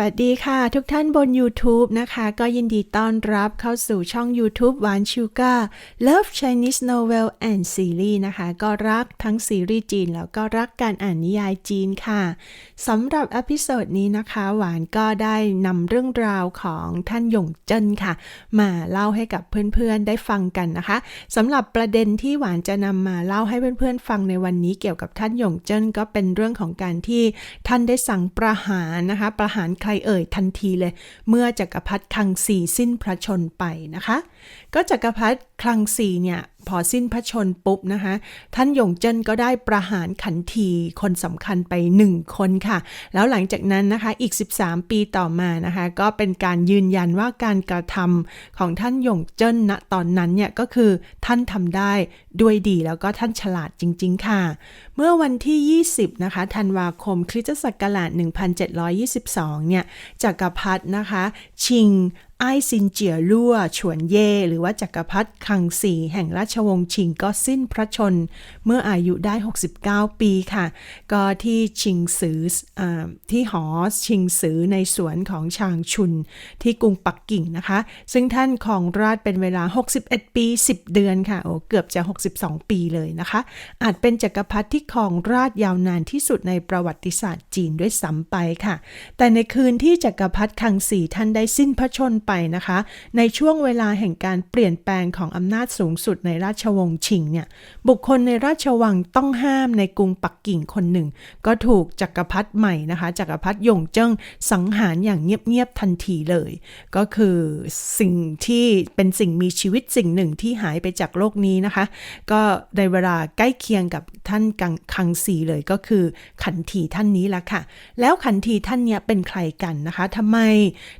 วัสดีค่ะ ทุกท่านบน YouTube นะคะ ก็ยินดีต้อนรับเข้าสู่ช่อง YouTube หวานชูการ์ Love Chinese Novel and Series นะคะ ก็รักทั้งซีรีส์จีน แล้วก็รักการอ่านนิยายจีนค่ะสำหรับอพิโซดนี้นะคะ หวานก็ได้นำเรื่องราวของท่านหยงเจิ้นค่ะ มาเล่าให้กับเพื่อนๆได้ฟังกันนะคะสำหรับประเด็นที่หวานจะนำมาเล่าให้เพื่อนๆฟังในวันนี้เกี่ยวกับท่านหยงเจิ้นก็เป็นเรื่องของการที่ท่านได้สั่งประหารนะคะประหารใครเอ่ยทันทีเลย เมื่อจักรพรรดิคังสีสิ้นพระชนไปนะคะ ก็จักรพรรดิคังสีเนี่ย พอสิ้นพระชนปุ๊บนะคะท่านหยงเจิ้นก็ได้ประหารขันทีคนสำคัญไป 1 คนค่ะ แล้วหลังจากนั้นนะคะอีก 13 ปีต่อมานะคะก็เป็นการยืนยันว่าการกระทำของท่านหยงเจิ้นณตอนนั้นเนี่ยก็คือท่านทำได้ด้วยดีแล้วก็ท่านฉลาดจริง ๆ ค่ะ เมื่อวันที่ 20นะคะธันวาคมคริสตศักราช1722เนี่ยจักรพรรดินะคะ ชิง ไอซินเจียลั่วฉวนเย่หรือว่าจักรพรรดิคังสีแห่งราชวงศ์ชิงก็สิ้นพระชน เมื่ออายุได้ 69 ปีค่ะ ก็ที่ชิงซืออที่หอชิงซือในสวนของชางชุน ที่กรุงปักกิ่งนะคะ ซึ่งท่านครองราชเป็นเวลา 61 ปี 10 เดือนค่ะ โอ้เกือบจะ 62 ปีเลยนะคะ อาจเป็นจักรพรรดิที่ครองราชยาวนานที่สุดในประวัติศาสตร์จีนด้วยซ้ำไปค่ะ แต่ในคืนที่จักรพรรดิคังสีท่านได้สิ้นพระชนไปนะคะ ในช่วงเวลาแห่งการเปลี่ยนแปลงของอำนาจสูงสุดในราชวงศ์ชิงเนี่ย บุคคลในราชวังต้องห้ามในกรุงปักกิ่งคนหนึ่ง ก็ถูกจักรพรรดิใหม่นะคะ จักรพรรดิหยงเจิ้งสังหารอย่างเงียบๆทันทีเลย ก็คือสิ่งที่เป็นสิ่งมีชีวิตสิ่งหนึ่งที่หายไปจากโลกนี้นะคะ ก็ในเวลาใกล้เคียงกับท่านกังคังสีเลยก็คือขันทีท่านนี้ละค่ะ แล้วขันทีท่านเนี้ยเป็นใครกันนะคะทำไม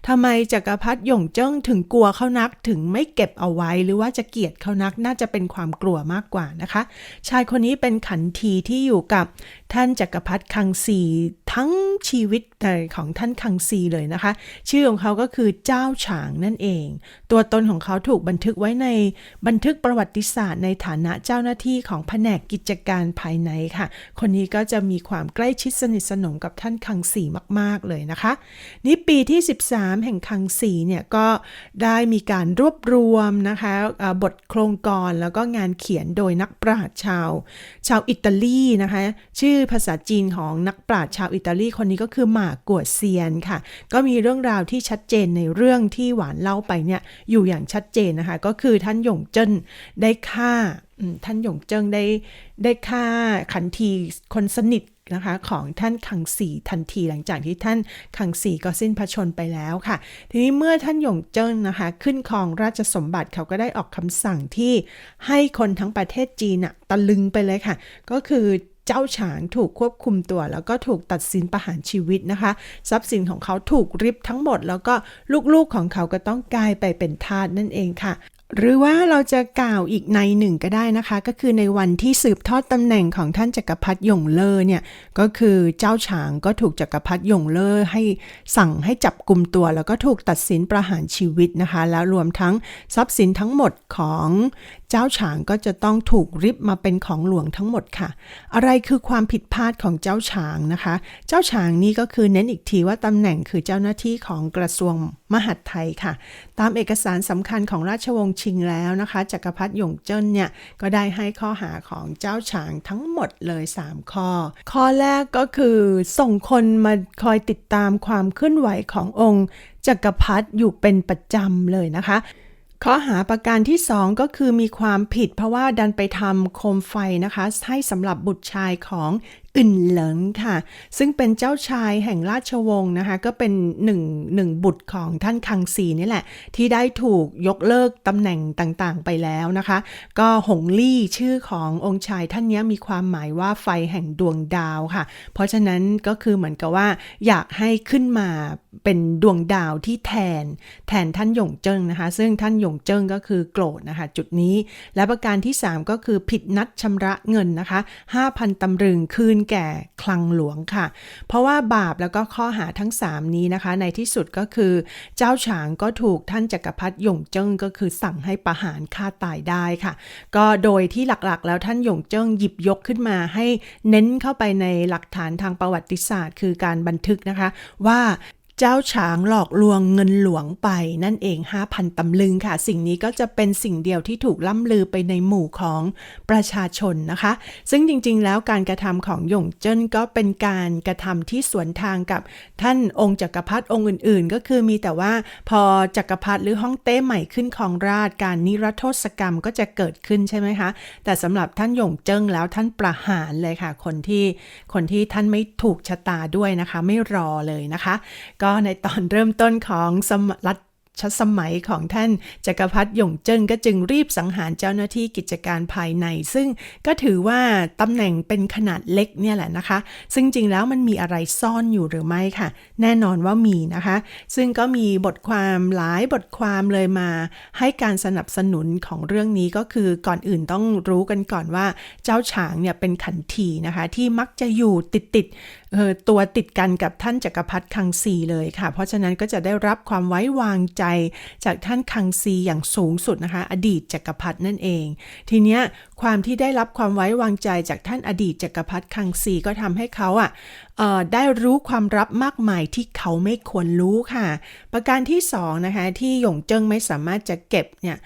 ทำไมจักรพรรดิหยงเจิ้งถึงกลัวเขานักถึงไม่เก็บเอาไว้หรือว่าจะเกลียดเขานักน่าจะเป็นความกลัวมากกว่านะคะ ชายคนนี้เป็นขันทีที่อยู่กับท่านจักรพรรดิคังซีทั้งชีวิตของท่านคังซีเลยนะคะ ชื่อของเขาก็คือเจ้าฉางนั่นเอง ตัวตนของเขาถูกบันทึกไว้ในบันทึกประวัติศาสตร์ในฐานะเจ้าหน้าที่ของแผนกกิจการภายในค่ะ คนนี้ก็จะมีความใกล้ชิดสนิทสนมกับท่านคังสีมาก ๆ เลยนะคะ นี่ปีที่ 13 แห่งคังสีเนี่ยก็ได้มีการรวบรวมนะคะบทโครงกรแล้วก็งานเขียนโดยนักปราชญ์ชาว ชาวอิตาลีนะคะชื่อภาษาจีนของนักปราชญ์ชาวอิตาลีคนนี้ก็คือหมากัวเซียนค่ะ ก็มีเรื่องราวที่ชัดเจนในเรื่องที่หวานเล่าไปเนี่ยอยู่อย่างชัดเจนนะคะก็คือท่านหยงเจิ้นได้ฆ่าท่านหยงเจิ้งได้ได้ฆ่าขันทีคนสนิท นะคะของท่านคังสีทันทีหลังจากที่ท่านคังสีก็สิ้นพระชนไปแล้วค่ะ ทีนี้เมื่อท่านหยงเจิ้งนะคะขึ้นครองราชสมบัติเขาก็ได้ออกคำสั่งที่ให้คนทั้งประเทศจีนอะตะลึงไปเลยค่ะ ก็คือเจ้าฉางถูกควบคุมตัว แล้วก็ถูกตัดสินประหารชีวิตนะคะ ทรัพย์สินของเขาถูกริบทั้งหมด แล้วก็ลูกๆของเขาก็ต้องกลายไปเป็นทาสนั่นเองค่ะ หรือว่าเราจะกล่าวอีกในหนึ่งก็ได้นะคะ ก็คือในวันที่สืบทอดตำแหน่งของท่านจักรพรรดิหยงเลอเนี่ยก็คือเจ้าฉางก็ถูกจักรพรรดิหยงเลอให้สั่งให้จับกลุ่มตัว แล้วก็ถูกตัดสินประหารชีวิตนะคะ แล้วรวมทั้งทรัพย์สินทั้งหมดของ เจ้าฉางก็จะต้องถูกริบมาเป็นของหลวงทั้งหมดค่ะ อะไรคือความผิดพลาดของเจ้าฉางนะคะ เจ้าฉางนี่ก็คือเน้นอีกทีว่าตำแหน่งคือเจ้าหน้าที่ของกระทรวงมหาดไทยค่ะ ตามเอกสารสำคัญของราชวงศ์ชิงแล้วนะคะจักรพรรดิหยงเจิ้นเนี่ยก็ได้ให้ข้อหาของเจ้าฉางทั้งหมดเลย 3 ข้อ ข้อแรกก็คือส่งคนมาคอยติดตามความเคลื่อนไหวขององค์จักรพรรดิอยู่เป็นประจำเลยนะคะ ข้อหาประการที่ 2 ก็คือมีความผิดเพราะว่าดันไปทำโคมไฟนะคะ ให้สำหรับบุตรชายของอึนเหลิงค่ะ ซึ่งเป็นเจ้าชายแห่งราชวงศ์นะคะ ก็เป็นหนึ่งหนึ่งบุตรของท่านคังซีนี่แหละ ที่ได้ถูกยกเลิกตำแหน่งต่างๆ ไปแล้วนะคะ ก็หงลี่ชื่อขององค์ชายท่านนี้มีความหมายว่าไฟแห่งดวงดาวค่ะ เพราะฉะนั้นก็คือเหมือนกับว่าอยากให้ขึ้นมาเป็นดวงดาวที่แทน แทนท่านหยงเจิ้งนะคะ ซึ่งท่านหยงเจิ้งก็คือโกรธนะคะ จุดนี้ และประการที่ 3 ก็คือผิดนัดชำระเงินนะคะ 5,000 ตำรึงคืนแก่คลังหลวงค่ะ เพราะว่าบาปแล้วก็ข้อหาทั้ง 3 นี้นะคะ ในที่สุดก็คือ เจ้าฉางก็ถูกท่านจักรพรรดิหยงเจิ้งก็คือสั่งให้ประหารฆ่าตายได้ค่ะ ก็โดยที่หลักๆ แล้วท่านหยงเจิ้งหยิบยกขึ้นมาให้เน้นเข้าไปในหลักฐานทางประวัติศาสตร์ คือการบันทึกนะคะว่า เจ้าฉางหลอกลวงเงินหลวงไปนั่นเอง 5,000ตำลึงค่ะ สิ่งนี้ก็จะเป็นสิ่งเดียวที่ถูกล่ำลือไปในหมู่ของประชาชนนะคะ ซึ่งจริงๆ แล้วการกระทำของหยงเจิ้นก็เป็นการกระทำที่สวนทางกับท่านองค์จักรพรรดิองค์อื่นๆ ก็คือมีแต่ว่าพอจักรพรรดิหรือฮ่องเต้ใหม่ขึ้นของราชการนิรโทษกรรมก็จะเกิดขึ้นใช่ไหมคะ แต่สำหรับท่านหยงเจิ้งแล้วท่านประหารเลยค่ะ คนที่คนที่ท่านไม่ถูกชะตาด้วยนะคะ ไม่รอเลยนะคะก็ในตอนเริ่มต้นของสมรัฐชสมัยของท่านจักรพรรดิหยงเจิ้งก็จึงรีบสังหารเจ้าหน้าที่กิจการภายใน ซึ่งก็ถือว่าตำแหน่งเป็นขนาดเล็กเนี่ยแหละนะคะ ซึ่งจริงแล้วมันมีอะไรซ่อนอยู่หรือไม่ค่ะ แน่นอนว่ามีนะคะ ซึ่งก็มีบทความหลายบทความเลยมา ให้การสนับสนุนของเรื่องนี้ก็คือก่อนอื่นต้องรู้กันก่อนว่าเจ้าฉางเนี่ยเป็นขันทีนะคะ ที่มักจะอยู่ติดติด ตัวติดกันกับท่านจักรพรรดิคังซีเลยค่ะ เพราะฉะนั้นก็จะได้รับความไว้วางใจจากท่านคังซีอย่างสูงสุดนะคะ อดีตจักรพรรดินั่นเอง ทีเนี้ยความที่ได้รับความไว้วางใจจากท่านอดีตจักรพรรดิคังซีก็ทำให้เขาอะเอ่อได้รู้ความลับมากมายที่เขาไม่ควรรู้ค่ะ ประการที่สองนะคะที่หยงเจิ้งไม่สามารถจะเก็บเนี่ย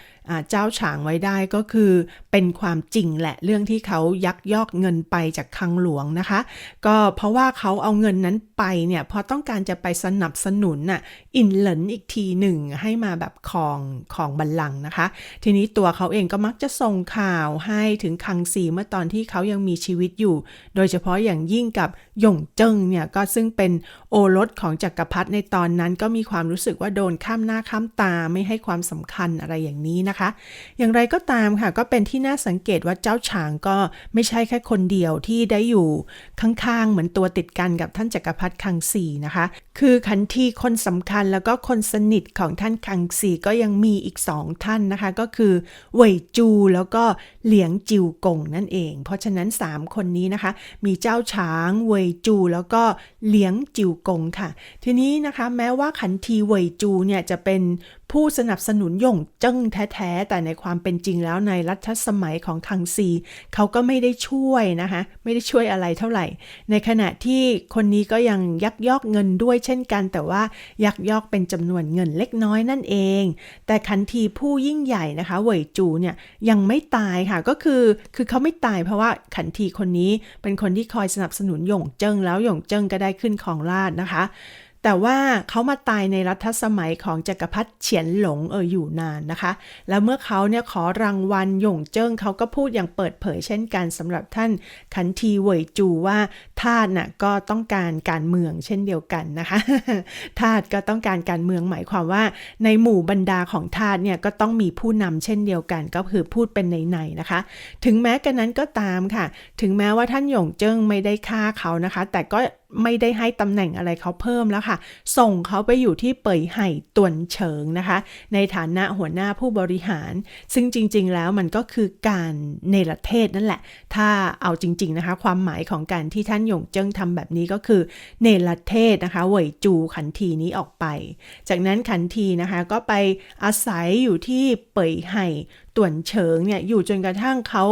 เจ้าฉางไว้ได้ก็คือเป็นความจริงแหละเรื่องที่เขายักยอกเงินไปจากคังหลวงนะคะ ก็เพราะว่าเขาเอาเงินนั้นไปเนี่ยเพอต้องการจะไปสนับสนุนน่ะอินเหลินอีกทีหนึ่งให้มาแบบครองของบัลลังก์นะคะ ทีนี้ตัวเขาเองก็มักจะส่งข่าวให้ถึงคังซีเมื่อตอนที่เขายังมีชีวิตอยู่ โดยเฉพาะอย่างยิ่งกับหยงเจิ้งเนี่ยก็ซึ่งเป็นโอรสของจักรพรรดิในตอนนั้นก็มีความรู้สึกว่าโดนข้ามหน้าข้ามตาไม่ให้ความสำคัญอะไรอย่างนี้นะคะ อย่างไรก็ตามค่ะก็เป็นที่น่าสังเกตว่าเจ้าฉางก็ไม่ใช่แค่คนเดียวที่ได้อยู่ข้างๆ เหมือนตัวติดกันกับท่านจักรพรรดิคังซีนะคะ คือขันทีคนสำคัญแล้วก็คนสนิทของท่านคังซีก็ยังมีอีกสองท่านนะคะ ก็คือเหวยจูแล้วก็เหลียงจิวกงนั่นเอง เพราะฉะนั้น 3 คนนี้นะคะ มีเจ้าช้างเหวยจูแล้วก็เลี้ยงจิวกงค่ะ ทีนี้นะคะแม้ว่าขันทีเหวยจูเนี่ยจะเป็น ผู้สนับสนุนหย่งเจิ้งแท้ๆ แต่ในความเป็นจริงแล้วในรัชสมัยของคังซีเขาก็ไม่ได้ช่วยนะคะ ไม่ได้ช่วยอะไรเท่าไหร่ ในขณะที่คนนี้ก็ยังยักยอกเงินด้วยเช่นกัน แต่ว่ายักยอกเป็นจำนวนเงินเล็กน้อยนั่นเอง แต่ขันทีผู้ยิ่งใหญ่นะคะเหวยจูเนี่ยยังไม่ตายค่ะก็คือคือเขาไม่ตายเพราะว่าขันทีคนนี้เป็นคนที่คอยสนับสนุนหย่งเจิ้งแล้วหย่งเจิ้งก็ได้ขึ้นของราชนะคะ แต่ว่าเขามาตายในรัชสมัยของจักรพรรดิเฉียนหลงเอออยู่นานนะคะ แล้วเมื่อเขาเนี่ยขอรางวัลหย่งเจิ้งเขาก็พูดอย่างเปิดเผยเช่นกันสำหรับท่านขันทีเวยจูว่าทาสน่ะก็ต้องการการเมืองเช่นเดียวกันนะคะทาสก็ต้องการการเมืองหมายความว่า ในหมู่บรรดาของทาสเนี่ยก็ต้องมีผู้นำเช่นเดียวกัน ก็คือพูดเป็นในๆนะคะ ถึงแม้กันนั้นก็ตามค่ะ ถึงแม้ว่าท่านหยงเจิ้งไม่ได้ฆ่าเขานะคะ แต่ก็ไม่ได้ให้ตำแหน่งอะไรเขาเพิ่มแล้วค่ะ ส่งเขาไปอยู่ที่เป่ยไห่ตวนเฉิงนะคะ ในฐานะหัวหน้าผู้บริหาร ซึ่งจริง ๆ แล้วมันก็คือการเนรเทศนั่นแหละ ถ้าเอาจริง ๆ นะคะ ความหมายของการที่ท่านหยงเจิ้งทำแบบนี้ก็คือเนรเทศนะคะเหวยจูขันทีนี้ออกไป จากนั้นขันทีนะคะก็ไปอาศัยอยู่ที่เป่ยไห่ ต่วนเฉิงเนี่ยอยู่จนกระทั่งเขา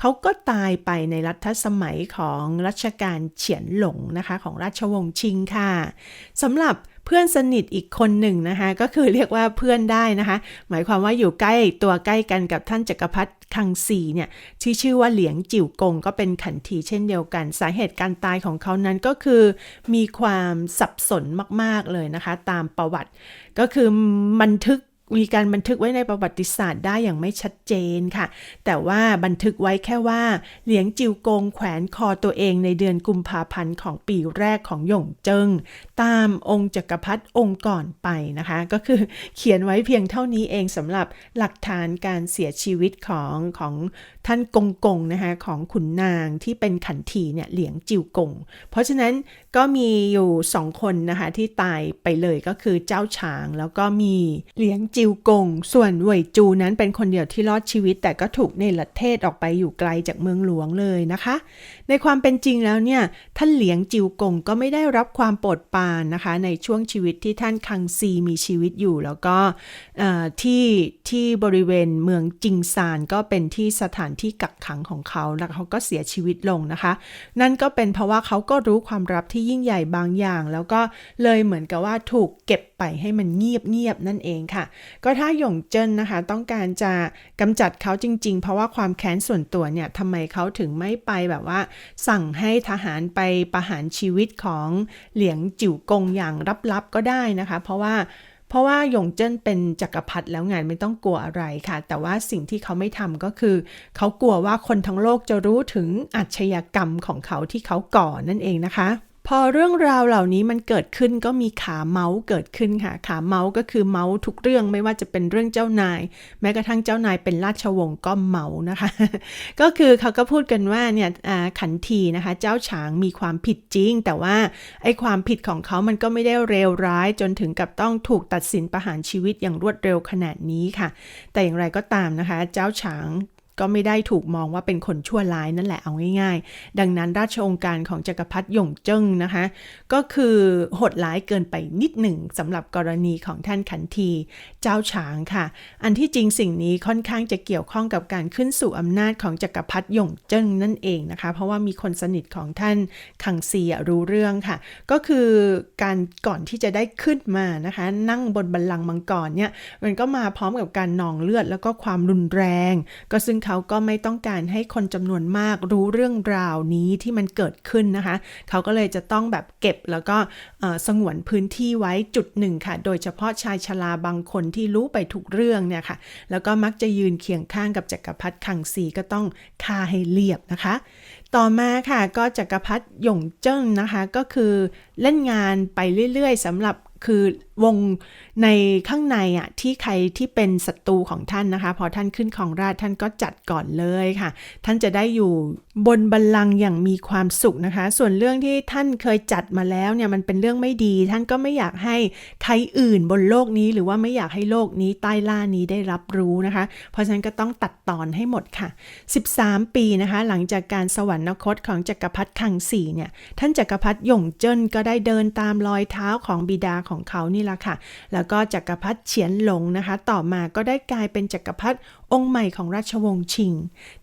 เขาก็ตายไปในรัชสมัยของรัชกาลเฉียนหลงนะคะของราชวงศ์ชิงค่ะสำหรับเพื่อนสนิทอีกคนหนึ่งนะคะก็คือเรียกว่าเพื่อนได้นะคะ หมายความว่าอยู่ใกล้ตัวใกล้กันกับท่านจักรพรรดิคังซีเนี่ยที่ชื่อว่าเหลียงจิ๋วกงก็เป็นขันทีเช่นเดียวกัน สาเหตุการตายของเขานั้นก็คือ มีความสับสนมากๆเลยนะคะ ตามประวัติ ก็คือบันทึก มีการบันทึกไว้ในประวัติศาสตร์ได้อย่างไม่ชัดเจนค่ะ แต่ว่าบันทึกไว้แค่ว่า เหลียงจิวกงแขวนคอตัวเองในเดือนกุมภาพันธ์ของปีแรกของหยงเจิง ตามองค์จักรพรรดิองค์ก่อนไปนะคะ ก็คือเขียนไว้เพียงเท่านี้เองสำหรับหลักฐานการเสียชีวิตของของ ท่านกงกงนะคะของขุนนางที่เป็นขันทีเนี่ยเหลียงจิวกง เพราะฉะนั้นก็มีอยู่สองคนนะคะที่ตายไปเลยก็คือเจ้าฉางแล้วก็มีเหลียงจิวกง ส่วนเหวยจูนั้นเป็นคนเดียวที่รอดชีวิต แต่ก็ถูกเนรเทศออกไปอยู่ไกลจากเมืองหลวงเลยนะคะ ในความเป็นจริงแล้วเนี่ยท่านเหลียงจิวกงก็ไม่ได้รับความโปรดปรานนะคะ ในช่วงชีวิตที่ท่านคังซีมีชีวิตอยู่แล้วก็ที่ที่บริเวณเมืองจิงซานก็เป็นที่สถานที่กักขังของเขาแล้วเขาก็เสียชีวิตลงนะคะ นั่นก็เป็นเพราะว่าเขาก็รู้ความลับที่ยิ่งใหญ่บางอย่าง แล้วก็เลยเหมือนกับว่าถูกเก็บไปให้มันเงียบเงียบๆนั่นเองค่ะ ก็ถ้าหยงเจิ้นนะคะ ต้องการจะกำจัดเขาจริง ๆ เพราะว่าความแค้นส่วนตัวเนี่ยทำไมเขาถึงไม่ไปแบบว่า สั่งให้ทหารไปประหารชีวิตของเหลียงจิ๋วกงอย่างลับๆก็ได้นะคะ เพราะว่า เพราะว่าหยงเจิ้นเป็นจักรพรรดิแล้วงานไม่ต้องกลัวอะไรค่ะ แต่ว่าสิ่งที่เขาไม่ทำก็คือ เขากลัวว่าคนทั้งโลกจะรู้ถึงอาชญากรรมของเขาที่เขาก่อนั่นเองนะคะ พอเรื่องราวเหล่านี้มันเกิดขึ้นก็มีขาเมาส์เกิดขึ้นค่ะ ขาเมาส์ก็คือเมาส์ทุกเรื่องไม่ว่าจะเป็นเรื่องเจ้านาย แม้กระทั่งเจ้านายเป็นราชวงศ์ก็เมาส์นะคะ ก็คือเขาก็พูดกันว่าเนี่ยขันทีนะคะ เจ้าฉางมีความผิดจริง แต่ว่าไอ้ความผิดของเขามันก็ไม่ได้เลวร้ายจนถึงกับต้องถูกตัดสินประหารชีวิตอย่างรวดเร็วขนาดนี้ค่ะ แต่อย่างไรก็ตามนะคะ เจ้าฉาง ก็ไม่ได้ถูกมองว่าเป็นคนชั่วร้ายนั่นแหละเอาง่าย ๆ ดังนั้นราชองค์การของจักรพรรดิหยงเจิ้งนะคะ ก็คือโหดร้ายเกินไปนิดหนึ่งสำหรับกรณีของท่านขันที เจ้าฉางค่ะ อันที่จริงสิ่งนี้ค่อนข้างจะเกี่ยวข้องกับการขึ้นสู่อำนาจของจักรพรรดิหยงเจิ้งนั่นเองนะคะ เพราะว่ามีคนสนิทของท่านขังซีรู้เรื่องค่ะ ก็คือการก่อนที่จะได้ขึ้นมานะคะ นั่งบนบัลลังก์มังกรเนี่ยมันก็มาพร้อมกับการนองเลือดแล้วก็ความรุนแรง ก็ซึ่งเขาก็ไม่ต้องการให้คนจำนวนมากรู้เรื่องราวนี้ที่มันเกิดขึ้นนะคะ เขาก็เลยจะต้องแบบเก็บแล้วก็สงวนพื้นที่ไว้จุดหนึ่งค่ะ โดยเฉพาะชายชราบางคนที่รู้ไปทุกเรื่องเนี่ยค่ะ แล้วก็มักจะยืนเคียงข้างกับจักรพรรดิคังซีก็ต้องฆ่าให้เรียบนะคะ ต่อมาค่ะก็จักรพรรดิหยงเจิ้งนะคะ ก็คือเล่นงานไปเรื่อยๆสำหรับคือ วงในข้างในอะที่ใครที่เป็นศัตรูของท่านนะคะ พอท่านขึ้นของราชย์ท่านก็จัดก่อนเลยค่ะ ท่านจะได้อยู่บนบัลลังก์อย่างมีความสุขนะคะ ส่วนเรื่องที่ท่านเคยจัดมาแล้วเนี่ยมันเป็นเรื่องไม่ดี ท่านก็ไม่อยากให้ใครอื่นบนโลกนี้ หรือว่าไม่อยากให้โลกนี้ใต้ล่านี้ได้รับรู้นะคะ เพราะฉะนั้นก็ต้องตัดตอนให้หมดค่ะ 13 ปีนะคะ หลังจากการสวรรคตของจักรพรรดิคังสีเนี่ยท่านจักรพรรดิหยงเจิ้นก็ได้เดินตามรอยเท้าของบิดาของเขานี่ละค่ะ แล้วก็จักรพรรดิเฉียนหลงนะคะ ต่อมาก็ได้กลายเป็นจักรพรรดิ องค์ใหม่ของราชวงศ์ชิง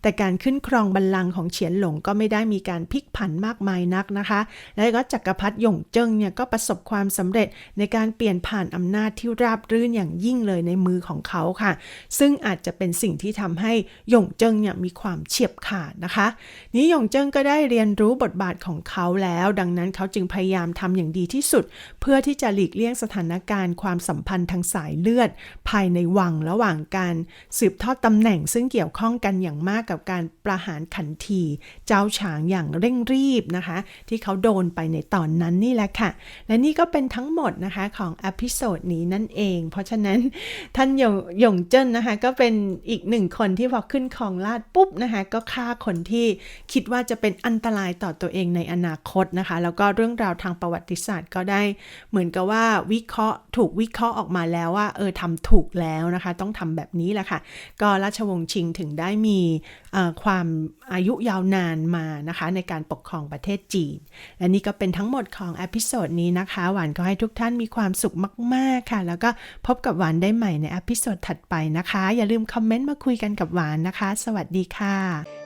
แต่การขึ้นครองบัลลังก์ของเฉียนหลงก็ไม่ได้มีการพลิกผันมากมายนักนะคะ แล้วก็จักรพรรดิหยงเจิ้งเนี่ยก็ประสบความสำเร็จในการเปลี่ยนผ่านอำนาจที่ราบรื่นอย่างยิ่งเลยในมือของเขาค่ะ ซึ่งอาจจะเป็นสิ่งที่ทำให้หยงเจิ้งเนี่ยมีความเฉียบขาดนะคะ นี้หยงเจิ้งก็ได้เรียนรู้บทบาทของเขาแล้ว ดังนั้นเขาจึงพยายามทำอย่างดีที่สุด เพื่อที่จะหลีกเลี่ยงสถานการณ์ความสัมพันธ์ทางสายเลือด ภายในวังระหว่างการสืบทอดตำแหน่งซึ่งเกี่ยวข้องกันอย่างมากกับการประหารขันที เจ้าฉางอย่างเร่งรีบนะคะ ที่เขาโดนไปในตอนนั้นนี่แหละค่ะ และนี่ก็เป็นทั้งหมดนะคะของอพิโซดนี้นั่นเอง เพราะฉะนั้นท่านหยงหยงเจิ้นนะคะ ก็เป็นอีกหนึ่งคนที่พอขึ้นครองราชปุ๊บนะคะ ก็ฆ่าคนที่คิดว่าจะเป็นอันตรายต่อตัวเองในอนาคตนะคะ แล้วก็เรื่องราวทางประวัติศาสตร์ก็ได้ เหมือนกับว่าวิเคราะห์ถูกวิเคราะห์ออกมาแล้วว่าเออทำถูกแล้วนะคะ ต้องทำแบบนี้แหละค่ะก็ราชวงศ์ชิงถึงได้มีความอายุยาวนานมานะคะ ในการปกครองประเทศจีน และนี่ก็เป็นทั้งหมดของอพิโซดนี้นะคะ หวานก็ให้ทุกท่านมีความสุขมาก ๆ ค่ะ แล้วก็พบกับหวานได้ใหม่ในอพิโซดถัดไปนะคะ อย่าลืมคอมเมนต์มาคุยกันกับหวานนะคะ สวัสดีค่ะ